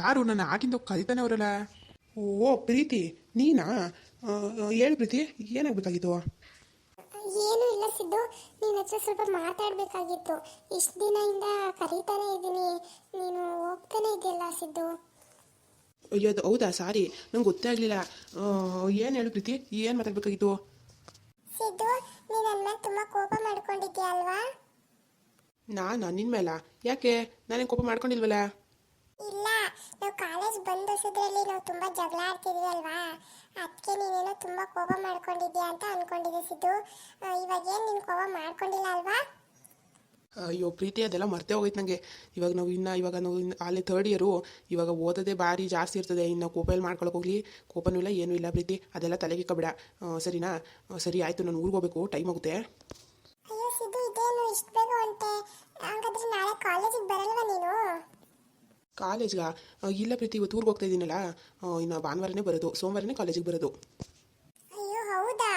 ಯಾರು ನನ್ನ ಆಗಿಂದ ಕಲಿತಾನೆ ಅವರಲ್ಲ ಓ ಪ್ರೀತಿ ನೀನಾ? ಹೇಳು ಪ್ರೀತಿ ಏನಾಗಬೇಕಾಗಿತ್ತು? ಏನು ಇಲ್ಲ ಸಿದ್ದು. ನಿನ್ನ ಹತ್ರ ಸ್ವಲ್ಪ ಮಾತಾಡಬೇಕಾಗಿತ್ತು. ಇಷ್ಟು ದಿನದಿಂದ ಕರೀತಾನೆ ಇದ್ದೀನಿ. ನೀನು ಹೋಗ್ತಾನೆ ಇದೆಯಲ್ಲ ಸಿದ್ದು? ಅಯ್ಯೋ ಅದು ಹೌದಾ? ಸಾರಿ. ನಂಗೆ ಗೊತ್ತೇ ಆಗಲಿಲ್ಲ. ಏನು ಹೇಳು ಪ್ರೀತಿ? ಏನು ಮಾತಾಡಬೇಕಾಗಿತ್ತು? ಸಿದ್ದು ನೀನು ನನ್ನ ಮೇಲೆ ತುಂಬ ಕೋಪ ಮಾಡ್ಕೊಂಡಿದ್ಯಾ ಅಲ್ವಾ ನಾನು ನಿನ್ನ ಮೇಲ? ಯಾಕೆ? ನಾನೇನು ಕೋಪ ಮಾಡ್ಕೊಂಡಿಲ್ವಲ್ಲ? ಇಲ್ಲ ನಾವು ಕಾಲೇಜ್ ಬಂದ ಹೊಸದ್ರಲ್ಲಿ ನಾವು ತುಂಬ ಜಗಳ ಆಡ್ತಿದ್ವಿ ಅಲ್ವಾ? ಅದಕ್ಕೆ ನೀನೇನೋ ತುಂಬ ಕೋಪ ಮಾಡ್ಕೊಂಡಿದ್ಯಾ ಅಂತ ಅನ್ಕೊಂಡಿದ್ದೆ ಸಿದ್ದು. ಇವಾಗ ಏನು ನೀನು ಕೋಪ ಮಾಡ್ಕೊಂಡಿಲ್ಲ ಅಲ್ವಾ? ಅಯ್ಯೋ ಪ್ರೀತಿ ಅದೆಲ್ಲ ಮರ್ತೇ ಹೋಗೈತೆ ನನಗೆ ಇವಾಗ ನಾವು ಇನ್ನು ಇವಾಗ ನಾವು ಇನ್ನು ಅಲ್ಲಿ ಥರ್ಡ್ ಇಯರು ಇವಾಗ ಓದೋದೇ ಭಾರಿ ಜಾಸ್ತಿ ಇರ್ತದೆ. ಇನ್ನು ಕೋಪಲ್ಲಿ ಮಾಡ್ಕೊಳಕ್ಕೆ ಹೋಗಲಿ. ಕೋಪನೂ ಇಲ್ಲ ಏನೂ ಇಲ್ಲ ಪ್ರೀತಿ. ಅದೆಲ್ಲ ತಲೆಗೆ ಕಬೇಡ ಸರಿನಾ? ಸರಿ ಆಯಿತು ನಾನು ಊರಿಗೆ ಹೋಗಬೇಕು. ಟೈಮ್ ಆಗುತ್ತೆ. ಅಯ್ಯೋ ಸಿದ್ದು ಇದೇನು ಇಷ್ಟು ಬೇಗ ಹೊಂಟೆ? ಹಾಗಾದ್ರೆ ನಾಳೆ ಕಾಲೇಜಿಗೆ ಬರಲ್ವಾ ನೀನು? ಕಾಲೇಜ್ಗಾ ಇಲ್ಲ ಪ್ರೀತಿ ಇವತ್ತು ಊರಿಗೆ ಹೋಗ್ತಾ ಇದ್ದೀನಲ್ಲ ಇನ್ನು ಭಾನುವಾರನೇ ಬರೋದು ಸೋಮವಾರನೇ ಕಾಲೇಜಿಗೆ ಬರೋದು. ಅಯ್ಯೋ ಹೌದಾ?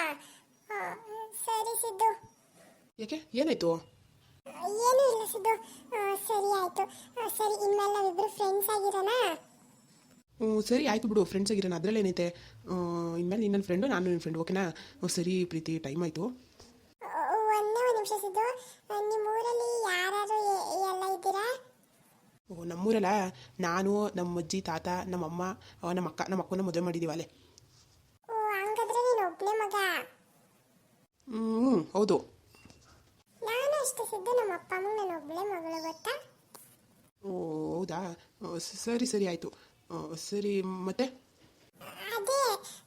ಸರಿ ಸಿದ್ದು. ಯಾಕೆ? ಏನಾಯ್ತು? ಏನೂ ಇಲ್ಲ ಸಿದ್ದು. ಸರಿ ಆಯ್ತು. ಸರಿ ಇನ್ಮೇಲೆ ನಾವಿಬ್ರು ಫ್ರೆಂಡ್ಸ್ ಆಗಿರೋಣ? ಹ್ಞೂ ಸರಿ ಆಯಿತು ಬಿಡು ಫ್ರೆಂಡ್ಸ್ ಆಗಿರೋಣ ಅದ್ರಲ್ಲಿ ಏನೈತೆ ಇನ್ಮೇಲೆ ನಿನ್ನ ನನ್ನ ಫ್ರೆಂಡು ನಾನು ನಿನ್ನ ಫ್ರೆಂಡ್ ಓಕೆನಾ ಸರಿ ಪ್ರೀತಿ ಟೈಮ್ ಆಯಿತು ಆ, ಒಂದೇ ಒಂದು ನಿಮಿಷ ಸಿದ್ದು ಆ, ನಿಮ್ಮ ಊರಲ್ಲಿ ಯಾರ್ಯಾರು ಎ- ಎಲ್ಲ ಇದ್ದೀರಾ ಓ ನಮ್ಮೂರಲ್ಲ ನಾನು ನಮ್ಮ ಅಜ್ಜಿ ತಾತ ನಮ್ಮಮ್ಮ ನಮ್ಮ ಅಕ್ಕ ನಮ್ಮ ಅಕ್ಕನ ಮದುವೆ ಮಾಡಿದ್ದೀವಿ ಅಲ್ಲೇ. ಓ ಹಂಗಾದ್ರೆ ನೀನು ಒಬ್ಬನೇ ಮಗ? ಹ್ಞೂ ಹೌದು. ನಾನು ಅಷ್ಟೇ ನಮ್ಮ ಅಪ್ಪ ಅಮ್ಮ ನಾನು ಒಬ್ಬಳೇ ಮಗಳು ಗೊತ್ತಾ? ಓ ಹೌದಾ? ಸರಿ ಸರಿ ಆಯಿತು. ಸರಿ ಮತ್ತೆ? ಅದೇ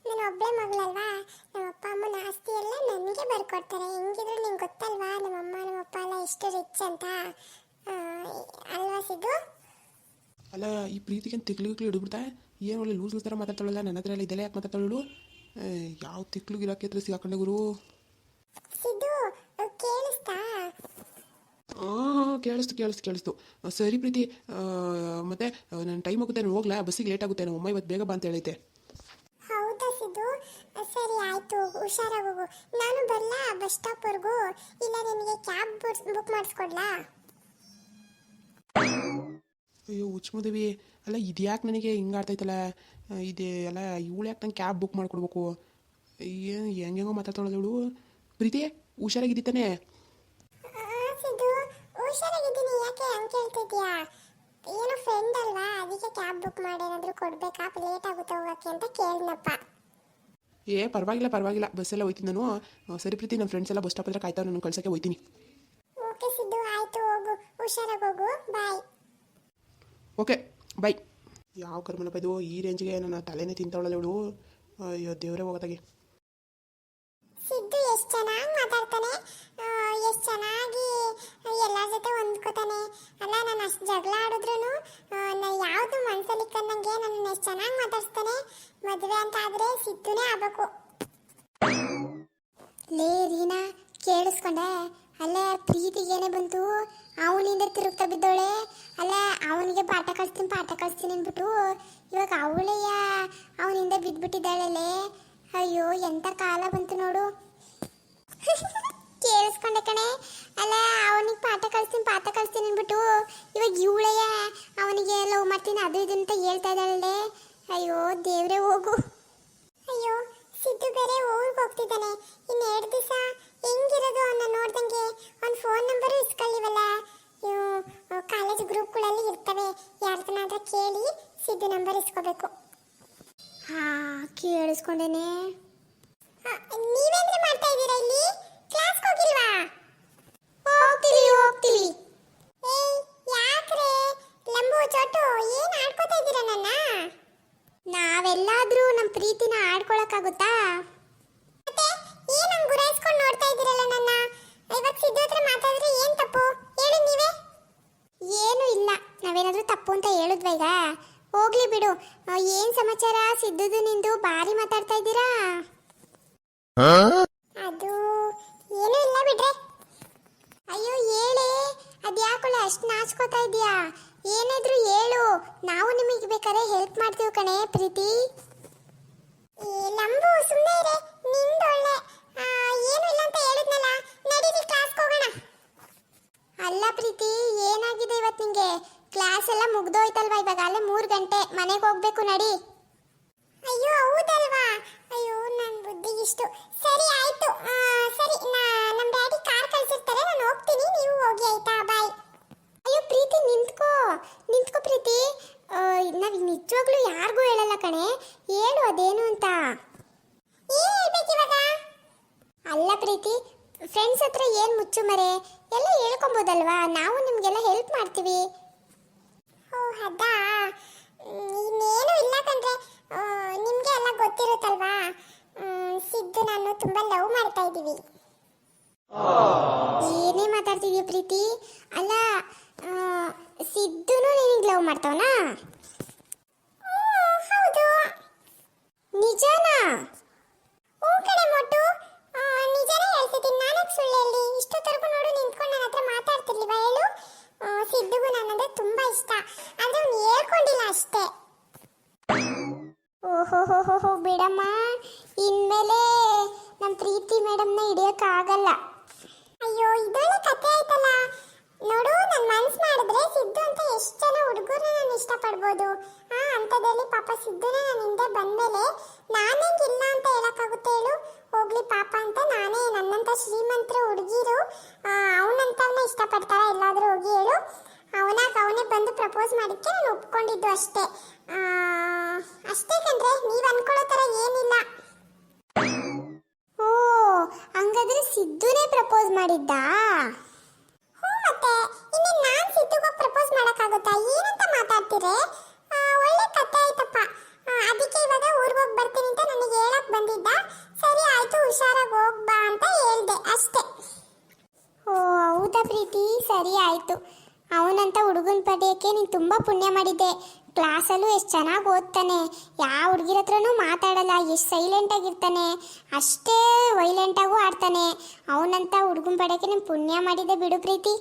ನಾನು ಒಬ್ಬಳೇ ಮಗಳಲ್ವಾ? ನಮ್ಮ ಅಪ್ಪ ಅಮ್ಮನ ಆಸ್ತಿ ಎಲ್ಲ ನನಗೆ ಬರ್ಕೊಡ್ತಾರೆ. ಹೆಂಗಿದ್ರು ನಿಂಗೆ ಗೊತ್ತಲ್ವಾ? ನಮ್ಮ ಅಮ್ಮ ನಮ್ಮ ಅಪ್ಪ ಎಲ್ಲ ಎಷ್ಟು ರಿಚ್ ಅಂತ. ಅಲ್ವಾ ಸಿದ್ದು ಅಲ್ಲ ಈ ಪ್ರೀತಿಗೆ ತಿಕ್ಲು ಹಿಡಿಬಿಡ್ತಾ ಏನು ಒಳ್ಳೆ ಲೂಸ್ ಲೂಸ್ ಥರ ಮಾತಾಡ್ತಾಳಲ್ಲ ನನ್ನ ಹತ್ರ ಎಲ್ಲ ಇದೆಲ್ಲ ಯಾಕೆ ಮಾತಾಡ್ತಾಳು ಯಾವ ತಿಕ್ಲು ಗಿರಾಕಿ ಹತ್ರ ಸಿಗಾಕೊಂಡೆ ಗುರು? ಸಿದ್ದು ಕೇಳಿಸ್ತಾ? ಹಾಂ ಕೇಳಿಸ್ತು ಕೇಳಿಸ್ತು ಕೇಳಿಸ್ತು. ಸರಿ ಪ್ರೀತಿ ಮತ್ತೆ ನನ್ನ ಟೈಮ್ ಆಗುತ್ತೆ ನಾನು ಹೋಗ್ಲಾ? ಬಸ್ಸಿಗೆ ಲೇಟ್ ಆಗುತ್ತೆ ನಮ್ಮ ಅಮ್ಮ ಇವತ್ತು ಬೇಗ ಬಾ ಅಂತ ಹೇಳೈತೆ. ಹೌದಾ ಸಿದ್ದು? ಸರಿ ಆಯ್ತು ಹುಷಾರಾಗಿ ಹೋಗು. ನಾನು ಬರಲಾ ಬಸ್ ಸ್ಟಾಪ್ವರೆಗೂ ಇಲ್ಲ ನಿನಗೆ ಕ್ಯಾಬ್ ಬುಕ್ ಮಾಡಿಸ್ಕೊಡ್ಲಾ? ಅಯ್ಯೋ ಹುಚ್ಮದೇವಿ ಅಲ್ಲ ಇದ್ಯಾಕೆ ನನಗೆ ಹಿಂಗೆ ಆಡ್ತೈತಲ್ಲ? ಇದು ಎಲ್ಲ ಇವಳು ಯಾಕೆ ನಂಗೆ ಕ್ಯಾಬ್ ಬುಕ್ ಮಾಡ್ಕೊಡ್ಬೇಕು? ಏನು ಹೆಂಗೆಂಗೋ ಮಾತಾಡ್ತಾಳೆ ಇವಳು. ಪ್ರೀತಿ ಹುಷಾರಾಗಿದ್ದಾನೆ ಆ, ಸಿದ್ದು ಹುಷಾರಾಗಿದ್ದೀನಿ. ಯಾಕೆ ಹಂಗೆ ಕೇಳ್ತಿದ್ಯಾ ಏನೋ ಫ್ರೆಂಡ್ ಅಲ್ವಾ? ಅದಕ್ಕೆ ಕ್ಯಾಬ್ ಬುಕ್ ಮಾಡಿ ಏನಾದರೂ ಕೊಡ್ಬೇಕಾ? ಲೇಟ್ ಆಗುತ್ತೆ ಹೋಗಕ್ಕೆ ಅಂತ ಕೇಳಿದ್ನಪ್ಪ. ಏ ಪರವಾಗಿಲ್ಲ ಪರವಾಗಿಲ್ಲ. ಬಸ್ಸೆಲ್ಲ ಹೋಯ್ತೀನಿ ನಾನು. ಸರಿ ಪ್ರೀತಿ ನನ್ನ ಫ್ರೆಂಡ್ಸ್ ಎಲ್ಲ ಬಸ್ ಸ್ಟಾಪ್ ಹತ್ರ ಕಾಯ್ತಾವೆ ನಾನು ಕಳ್ಸೋಕ್ಕೆ ಹೋಯ್ತೀನಿ. ಓಕೆ ಸಿದ್ದು ಆಯ್ತು ಹೋಗು. ಹುಷಾರಾಗಿ ಹೋಗು. ಬಾಯ್. ಓಕೆ ಬೈ ಯಾವ ಕರ್ಮನಪ್ಪ ಬೈದು ಈ ರೇಂಜ್ಗೆ ನನ್ನ ತಲೆನೇ ತಿಂತಾವಳಲ್ಲ ಇವಳು. ಅಯ್ಯೋ ದೇವರೇ ಹೋಗೋದಾಗೆ. ಸಿದ್ದು ಎಷ್ಟು ಚೆನ್ನಾಗಿ ಮಾತಾಡ್ತಾನೆ. ಎಷ್ಟು ಚೆನ್ನಾಗಿ ಎಲ್ಲರ ಜೊತೆ ಹೊಂದ್ಕೋತಾನೆ. ಅಲ್ಲ ನಾನು ಅಷ್ಟು ಜಗಳ ಆಡಿದ್ರು ಯಾವುದು ಮನಸ್ಸಲ್ಲಿ ಕಂದಂಗೆ ನನ್ನ ಎಷ್ಟು ಚೆನ್ನಾಗಿ ಮಾತಾಡ್ಸ್ತಾನೆ. ಮದುವೆ ಅಂತ ಆದರೆ ಸಿದ್ದುನೇ ಆಗ್ಬೇಕು. ಲೇ ರೀನಾ ಕೇಳಿಸ್ಕೊಂಡೆ. ಅಲ್ಲೇ ಪ್ರೀತಿಗೇನೆ ಬಂತು? ಅವನಿಂದ ತಿರುಗ್ತಾ ಬಿದ್ದವಳೆ ಅಲ್ಲ, ಅವನಿಗೆ ಪಾಠ ಕಳಿಸ್ತೀನಿ ಪಾಠ ಕಳಿಸ್ತೀನಿ ಅಂದ್ಬಿಟ್ಟು ಇವಾಗ ಅವಳೆಯ ಅವನಿಂದ ಬಿದ್ದ್ಬಿಟ್ಟಿದ್ದಾಳಲ್ಲೇ ಅಯ್ಯೋ ಎಂಥ ಕಾಲ ಬಂತು ನೋಡು. ಕೇಳಿಸ್ಕೊಂಡೆ ಕಣೆ. ಅಲ್ಲ, ಅವನಿಗೆ ಪಾಠ ಕಳಿಸ್ತೀನಿ ಪಾಠ ಕಳಿಸ್ತೀನಿ ಅಂದ್ಬಿಟ್ಟು ಇವಾಗ ಇವಳೆಯ ಅವನಿಗೆ ಲವ್ ಮಾಡ್ತೀನಿ, ಅದು ಇದು ಅಂತ ಹೇಳ್ತಾ ಇದ್ದಾಳೆ ಅಯ್ಯೋ, ದೇವ್ರೆ ಹೋಗು. ಅಯ್ಯೋ, ಸಿದ್ದು ಬೇರೆ ಊರಿಗೆ ಹೋಗ್ತಿದ್ದಾನೆ. ಇನ್ನು ಎರಡು ದಿವಸ ನೋಡ್ದಂಗೆ ಅವ್ನ ಫೋನ್ ನಂಬರ್ ಇಸ್ಕೊಳ್ಳಿವಲ್ಲ? ಇವು ಕಾಲೇಜ್ ಗ್ರೂಪ್ಗಳಲ್ಲಿ ಇರ್ತವೆ. ಯಾರ್ದನ್ನಾದ್ರೂ ಕೇಳಿ ಸಿದ್ದು ನಂಬರ್ ಇಸ್ಕೋಬೇಕು. ಹಾ ಕೇಳಿಸ್ಕೊಂಡೇನೆ. ನೀವೇನ್ರಿ ಮಾಡ್ತಾ ಇದ್ದೀರಾ ಇಲ್ಲಿ? ಈಗ? ಹೋಗ್ಲಿ ಬಿಡು. ಏನ್ ಸಮಾಚಾರ? ಸಿದ್ದುದು ನಿಂದು ಬಾರಿ ಮಾತಾಡ್ತಾ ಇದ್ದೀರಾ? ಅದು ಏನೂ ಇಲ್ಲ ಬಿಡ್ರೆ. ಅಯ್ಯೋ, ಹೇಳಿ. ಅದ್ಯಾಕೊಳ್ಳೆ ಅಷ್ಟು ನಾಚ್ಕೋತಾ ಇದೀಯಾ ಏನಾದ್ರೂ ಹೇಳು. ನಾವು ನಿಮಗೆ ಬೇಕಾದ್ರೆ ಹೆಲ್ಪ್ ಮಾಡ್ತೀವಿ ಕಣೆ, ಪ್ರೀತಿ. ಏನು ಇಲ್ಲ ಅಂತ ಹೇಳಿದ್ನಲ್ಲ ಅಲ್ಲ, ಪ್ರೀತಿ, ಏನಾಗಿದೆ ಇವತ್ತು ನಿಂಗೆ? ಕ್ಲಾಸ್ ಎಲ್ಲ ಮುಗ್ದೋಯ್ತಲ್ವಾ? ಇವಾಗ ಅಲ್ಲೇ ಮೂರು ಗಂಟೆ ಮನೆಗೆ ಹೋಗ್ಬೇಕು ನಡಿ. ಅಯ್ಯೋ, ಹೌದಲ್ವಾ? ಅಯ್ಯೋ ನನ್ನ ಬುದ್ಧಿಗಿಷ್ಟು ಸರಿ, ಆಯ್ತು. ಸರಿ ನಮ್ಮ ಡ್ಯಾಡಿ ಕಾರ್ ಕಳ್ಸಿರ್ತಾರೆ, ನಾನು ಹೋಗ್ತೀನಿ. ನೀವು ಹೋಗಿ, ಆಯ್ತಾ? ಬಾಯ್ ಅಯ್ಯೋ, ಪ್ರೀತಿ, ನಿಂತ್ಕೋ. ನಿಂತ್ಕೋ, ಪ್ರೀತಿ. ನಾವು ನಿಜವಾಗ್ಲೂ ಯಾರಿಗೂ ಹೇಳಲ್ಲ ಕಣೆ. ಹೇಳು ಅದೇನು ಅಂತ. ಅಲ್ಲ, ಪ್ರೀತಿ. ಫ್ರೆಂಡ್ಸ್ ಹತ್ರ ಏನು ಮುಚ್ಚು ಮರೆ? ಎಲ್ಲ ಹೇಳ್ಕೊಬೋದಲ್ವಾ? ನಾವು ನಿಮಗೆಲ್ಲ ಹೆಲ್ಪ್ ಮಾಡ್ತೀವಿ. ಓ ಅದಾ ಇನ್ನೇನು ಇಲ್ಲ ಕಣ್ರೆ. ನಿಮಗೆ ಎಲ್ಲ ಗೊತ್ತಿರುತ್ತಲ್ವಾ? ಸಿದ್ದು ನಾನು ತುಂಬಾ ಲವ್ ಮಾಡ್ತಾ ಇದ್ದೀವಿ. ಏನೇ ಮಾತಾಡ್ತಿದ್ಯಾ ಪ್ರೀತಿ. ಅಲ್ಲ ಸಿದ್ದುನು ನಿನಗೆ ಲವ್ ಮಾಡ್ತಾವನಾ? ಹೌದು. ನಿಜನಾ? ಓ ಕಡೆ ಮೊಟ್ಟು ನಿಜಾನೇ ಹೇಳ್ತಿದ್ದೀನಿ. ನಾನಕ್ಕೆ ಸುಳ್ಳು ಹೇಳಿ. ಇಷ್ಟೊತ್ತರೆಗೂ ನೋಡು ನಿಂತ್ಕೊಂಡು ನನ್ನ ಹತ್ರ ಮಾತಾಡ್ತಿರ್ಲಿವ ಹೇಳು. ಸಿದ್ದುಗೂ ನನ್ನಂದ್ರೆ ತುಂಬಾ ಇಷ್ಟ. ಆದ್ರೆ ಅವ್ನು ಹೇಳ್ಕೊಂಡಿಲ್ಲ ಅಷ್ಟೇ. ಓಹೋ ಬಿಡಮ್ಮ. ಇನ್ಮೇಲೆ ನಮ್ಮ ಪ್ರೀತಿ ಮೇಡಮ್ನ ಹಿಡಿಯೋಕ್ಕಾಗಲ್ಲ. ಅಯ್ಯೋ ಇದೊಳ್ಳೆ ಕತೆ ಆಯ್ತಲ್ಲ. ನೋಡು ನನ್ನ ಮನ್ಸು ಮಾಡಿದ್ರೆ ಸಿದ್ದು ಅಂತ ಎಷ್ಟು ಜನ ಹುಡುಗರನ್ನ ನಾನು ಇಷ್ಟಪಡ್ಬೋದು. ಆ ಹಂತದಲ್ಲಿ ಪಾಪ ಸಿದ್ದುನ ನನ್ನ ಹಿಂದೆ ಬಂದ್ಮೇಲೆ ನಾನೇಂಗೆ ಇಲ್ಲ ಅಂತ ಹೇಳಕ್ಕಾಗುತ್ತೆ ಹೇಳು. ಹೋಗ್ಲಿ ಪಾಪ ಅಂತ ನಾನೇ ನನ್ನಂತ ಶ್ರೀಮಂತರ ಹುಡುಗಿರು ಅವನಂತವನ್ನ ಇಷ್ಟಪಡ್ತಾರ? ಎಲ್ಲಾದರೂ ಹೋಗಿ ಹೇಳು. ಅವನಾಗ ಅವನೇ ಬಂದು ಪ್ರಪೋಸ್ ಮಾಡಿದ್ಕೆ ನಾನು ಒಪ್ಕೊಂಡಿದ್ದು ಅಷ್ಟೇ. ಅಷ್ಟೇ ಕಂದ್ರೆ ನೀವು ಅನ್ಕೊಳ್ಳೋ ಥರ ಏನಿಲ್ಲ. ಓ, ಹಂಗಾದ್ರೆ ಸಿದ್ದುನೇ ಪ್ರಪೋಸ್ ಮಾಡಿದ್ದಾ? ಹ್ಞೂ ಮತ್ತೆ, ಇನ್ನು ನಾನು ಸಿದ್ದುಗೆ ಪ್ರಪೋಸ್ ಮಾಡೋಕ್ಕಾಗುತ್ತಾ? ಏನಂತ ಮಾತಾಡ್ತೀರಿ? ಒಳ್ಳೆ ಕತೆ ಆಯ್ತಪ್ಪ. ಅದಕ್ಕೆ ಇವಾಗ ಊರಿಗೆ ಹೋಗಿ ಬರ್ತೀನಿ ಅಂತ ನನಗೆ ಹೇಳಕ್ ಬಂದಿದ್ದ. ಸರಿ ಆಯ್ತು, ಹುಷಾರಾಗಿ ಹೋಗ್ಬಾ ಅಂತ ಹೇಳ್ದೆ, ಅಷ್ಟೇ. ಓ, ಹೌದಾ ಪ್ರೀತಿ? ಸರಿ ಆಯ್ತು. ಅವನಂತ ಹುಡುಗನ ಪಡೆಯೋಕ್ಕೆ ನೀನು ತುಂಬ ಪುಣ್ಯ ಮಾಡಿದ್ದೆ. ಕ್ಲಾಸಲ್ಲೂ ಎಷ್ಟು ಚೆನ್ನಾಗಿ ಓದ್ತಾನೆ. ಯಾವ ಹುಡುಗಿರ ಹತ್ರನೂ ಮಾತಾಡಲ್ಲ, ಎಷ್ಟು ಸೈಲೆಂಟಾಗಿರ್ತಾನೆ ಅಷ್ಟೇ ವೈಲೆಂಟಾಗೂ ಆಡ್ತಾನೆ. ಅವನಂತ ಹುಡುಗನ ಪಡೆಯೋಕ್ಕೆ ನೀನು ಪುಣ್ಯ ಮಾಡಿದ್ದೆ ಬಿಡು ಪ್ರೀತಿ.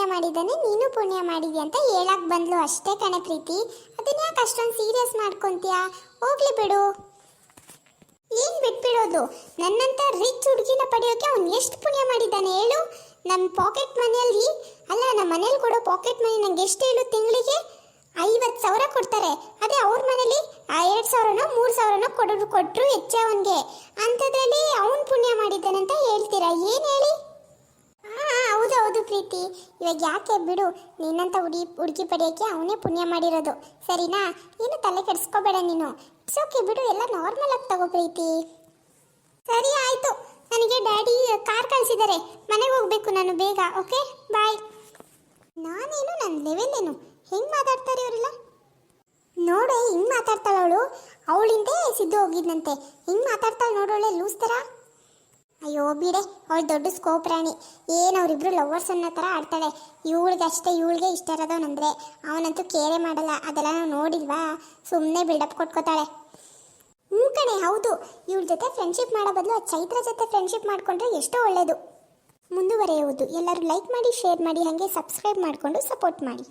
ಪುಣ್ಯ ಮಾಡಿದ್ದಾನೆ, ನೀನು ಪುಣ್ಯ ಮಾಡಿದ್ಯಾ ಅಂತ ಹೇಳಕ್ ಬಂದ್ಲು ಅಷ್ಟೇ ಕಣೆ ಪ್ರೀತಿ. ಅದನ್ನ ಯಾಕೆ ಅಷ್ಟೊಂದು ಸೀರಿಯಸ್ ಮಾಡ್ಕೊಂತೀಯ? ಹೋಗ್ಲಿ ಬಿಡು. ಏನ್ ಬಿಟ್ಬಿಡೋದು? ನನ್ನಂತ ರಿಚ್ ಹುಡುಗಿನ ಪಡೆಯೋಕೆ ಅವ್ನು ಎಷ್ಟು ಪುಣ್ಯ ಮಾಡಿದ್ದಾನೆ ಹೇಳು? ನಮ್ಮ ಪಾಕೆಟ್ ಮನೆಯಲ್ಲಿ, ಅಲ್ಲ ನಮ್ಮ ಮನೇಲಿ ಕೊಡೋ ಪಾಕೆಟ್ ಮನಿ ನಂಗೆ ಎಷ್ಟು ಹೇಳು ತಿಂಗಳಿಗೆ? ಐವತ್ತು ಸಾವಿರ ಕೊಡ್ತಾರೆ. ಅದೇ ಅವ್ರ ಮನೇಲಿ ಎರಡು ಸಾವಿರನೋ, ಮೂರು ಸಾವಿರನೋ ಕೊಡೋರು ಕೊಟ್ಟರು ಹೆಚ್ಚೆ ಅವನಿಗೆ. ಅಂಥದ್ರಲ್ಲಿ ಅವನು ಪುಣ್ಯ ಮಾಡಿದ್ದಾನೆ ಅಂತ ಹೇಳ್ತೀರಾ? ಏನು ಹೇಳಿ? ಪ್ರೀತಿ ಇವಾಗ ಯಾಕೆ ಬಿಡು, ನಿನ್ನಂತ ಹುಡುಗಿ ಹುಡುಗಿ ಪಡೆಯೋಕ್ಕೆ ಅವನೇ ಪುಣ್ಯ ಮಾಡಿರೋದು. ಸರಿನಾ? ಏನು ತಲೆ ಕೆಡಿಸ್ಕೋಬೇಡ ನೀನು. ಸೋಕೆ ಬಿಡು, ಎಲ್ಲ ನಾರ್ಮಲ್ ಆಗಿ ತಗೋ ಪ್ರೀತಿ. ಸರಿ, ಆಯಿತು. ನನಗೆ ಡ್ಯಾಡಿ ಕಾರ್ ಕಳಿಸಿದ್ದಾರೆ ಮನೆಗೆ ಹೋಗಬೇಕು ನಾನು ಬೇಗ ಓಕೆ ಬಾಯ್ ನಾನೇನು ನನ್ನ ಲೆವೆಲ್ ಏನು? ಹೆಂಗೆ ಮಾತಾಡ್ತಾರೆ ಇವರೆಲ್ಲ? ನೋಡು, ಹಿಂಗೆ ಮಾತಾಡ್ತಾಳೆ ಅವಳು. ಅವಳಿಂದೆ ಸಿದ್ದು ಹೋಗಿದ್ನಂತೆ. ಹಿಂಗೆ ಮಾತಾಡ್ತಾಳೆ ನೋಡೋಳೆ, ಲೂಸ್ ಥರ ಅಯ್ಯೋ, ಬಿಡೆ, ಅವಳು ದೊಡ್ಡ ಸ್ಕೋಪ್ ರಾಣಿ. ಏನು ಅವರಿಬ್ರು ಲವರ್ಸ್ ಅನ್ನೋ ಥರ ಆಡ್ತಾಳೆ. ಇವಳಿಗೆ ಅಷ್ಟೇ, ಇವಳಿಗೆ ಇಷ್ಟ ಇರೋದವನಂದ್ರೆ ಅವನಂತೂ ಕೇರೆ ಮಾಡಲ್ಲ. ಅದೆಲ್ಲ ನಾವು ನೋಡಿಲ್ವಾ? ಸುಮ್ಮನೆ ಬಿಲ್ಡಪ್ ಕೊಟ್ಕೋತಾಳೆ. ಹ್ಞೂ ಕಣೆ, ಹೌದು. ಇವಳ ಜೊತೆ ಫ್ರೆಂಡ್ಶಿಪ್ ಮಾಡೋ ಬದಲು ಆ ಚೈತ್ರ ಜೊತೆ ಫ್ರೆಂಡ್ಶಿಪ್ ಮಾಡಿಕೊಂಡ್ರೆ ಎಷ್ಟೋ ಒಳ್ಳೆಯದು ಮುಂದುವರೆಯುವುದು. ಎಲ್ಲರೂ ಲೈಕ್ ಮಾಡಿ ಶೇರ್ ಮಾಡಿ, ಹಾಗೆ ಸಬ್ಸ್ಕ್ರೈಬ್ ಮಾಡಿಕೊಂಡು ಸಪೋರ್ಟ್ ಮಾಡಿ.